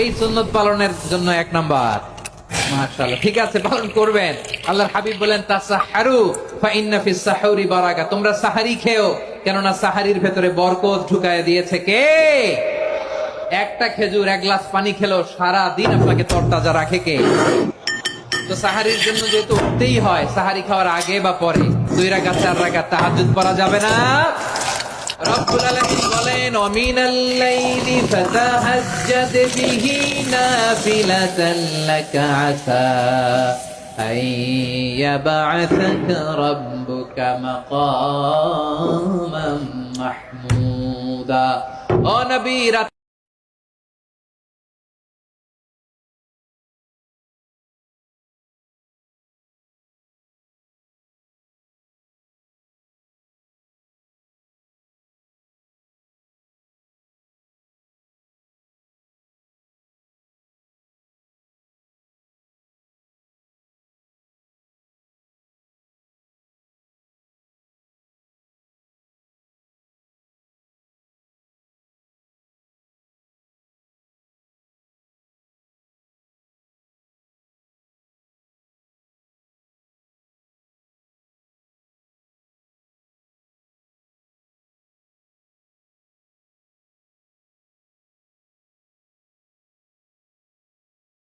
এই সুন্নত পালনের জন্য এক নাম্বার। ঠিক আছে, পালন করবেন। আল্লাহর হাবিব বলেন তোমরা সাহারি খেও, কেননা সাহারির ভেতরে বরকত ঢুকায় দিয়েছে কে? একটা খেজুর, এক গ্লাস পানি খেলো সারা দিন আপনাকে তরতাজা রাখে কে? তো সাহারির জন্য যেহেতু উঠতেই হয়, সাহারি খাওয়ার আগে বা পরে, দুই রাকাত, চার রাকাত তাহাজ্জুদ পড়া যাবে না। রব্বুল আলামিন বলেন ওমিনাল লাইলি ফাতাহাজ্জাদ বিহি নাফিলাতান লাকা আসা أن يبعثك ربك مقاما محمودا ও নবী রাত